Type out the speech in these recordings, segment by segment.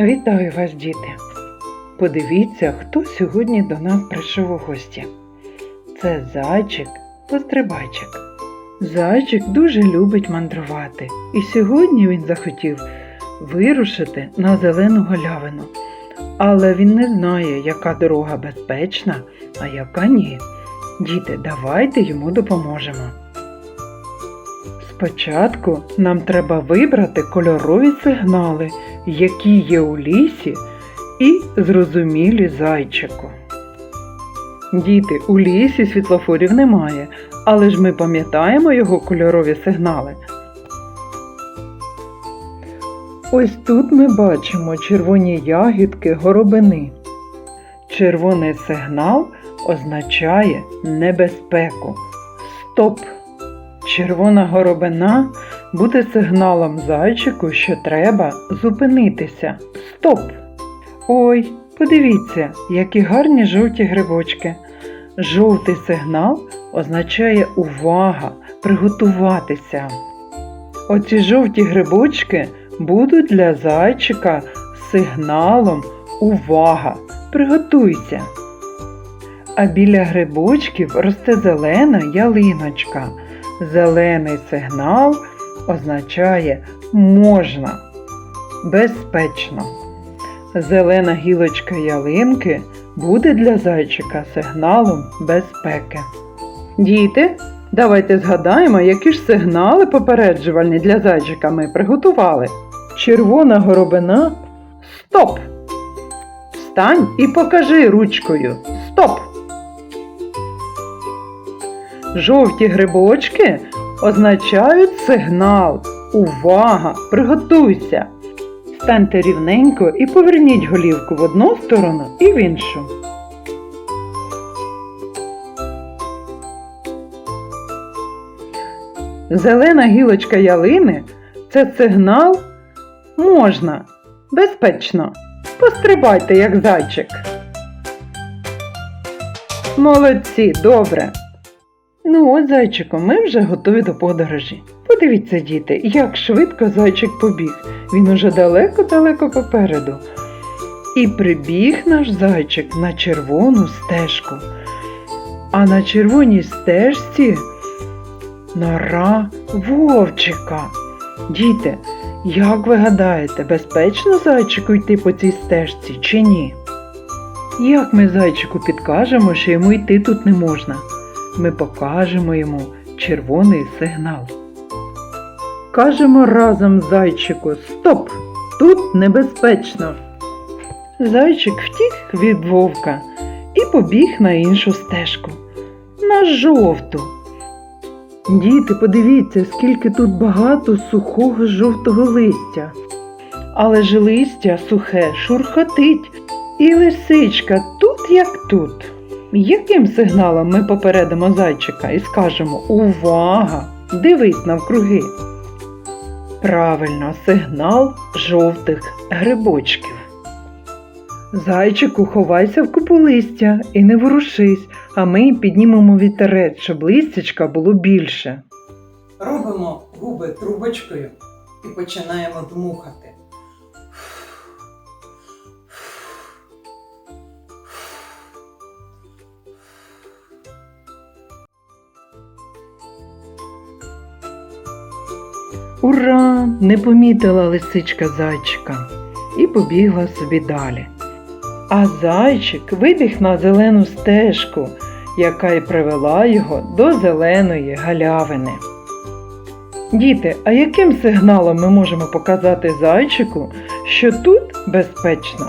Вітаю вас, діти! Подивіться, хто сьогодні до нас прийшов у гості. Це зайчик пострибайчик. Зайчик дуже любить мандрувати, і сьогодні він захотів вирушити на зелену галявину. Але він не знає, яка дорога безпечна, а яка ні. Діти, давайте йому допоможемо. Спочатку нам треба вибрати кольорові сигнали, які є у лісі, і зрозумілі зайчику. Діти, у лісі світлофорів немає, але ж ми пам'ятаємо його кольорові сигнали. Ось тут ми бачимо червоні ягідки горобини. Червоний сигнал означає небезпеку. Стоп! Червона горобина буде сигналом зайчику, що треба зупинитися. Стоп! Ой, подивіться, які гарні жовті грибочки. Жовтий сигнал означає увага, приготуватися. Оці жовті грибочки будуть для зайчика сигналом увага, приготуйся. А біля грибочків росте зелена ялиночка. Зелений сигнал означає можна, безпечно. Зелена гілочка ялинки буде для зайчика сигналом безпеки. Діти, давайте згадаємо, які ж сигнали попереджувальні для зайчика ми приготували. Червона горобина стоп! Встань і покажи ручкою Жовті грибочки означають сигнал. Увага! Приготуйся! Станьте рівненько і поверніть голівку в одну сторону і в іншу. Зелена гілочка ялини це сигнал можна, безпечно. Пострибайте, як зайчик. Молодці, добре. Ну ось, зайчику, ми вже готові до подорожі. Подивіться, діти, як швидко зайчик побіг. Він уже далеко-далеко попереду. І прибіг наш зайчик на червону стежку. А на червоній стежці нора вовчика. Діти, як ви гадаєте, безпечно зайчику йти по цій стежці чи ні? Як ми зайчику підкажемо, що йому йти тут не можна? Ми покажемо йому червоний сигнал. Кажемо разом зайчику Стоп! Тут небезпечно. Зайчик втік від вовка і побіг на іншу стежку. На жовту. Діти, подивіться, скільки тут багато сухого жовтого листя. Але ж листя сухе шурхотить, і лисичка тут як тут. Яким сигналом ми попередимо зайчика і скажемо Увага! Дивись навкруги. Правильно, сигнал жовтих грибочків. Зайчику, ховайся в купу листя і не ворушись, а ми піднімемо вітерець, щоб листячка було більше. Робимо губи трубочкою і починаємо дмухати. Ура! Не помітила лисичка зайчика і побігла собі далі. А зайчик вибіг на зелену стежку, яка й привела його до зеленої галявини. Діти, а яким сигналом ми можемо показати зайчику, що тут безпечно?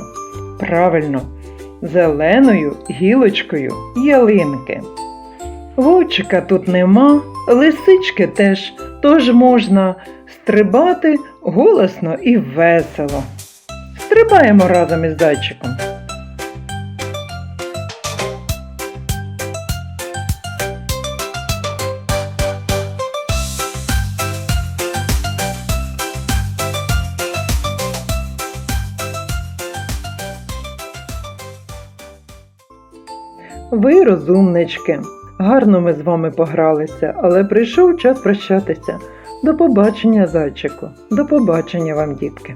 Правильно, зеленою гілочкою ялинки. Вовчика тут нема, лисички теж, тож можна стрибати голосно і весело. Стрибаємо разом із зайчиком. Ви розумнички. Гарно ми з вами погралися, але прийшов час прощатися. До побачення, зайчику. До побачення вам, дітки.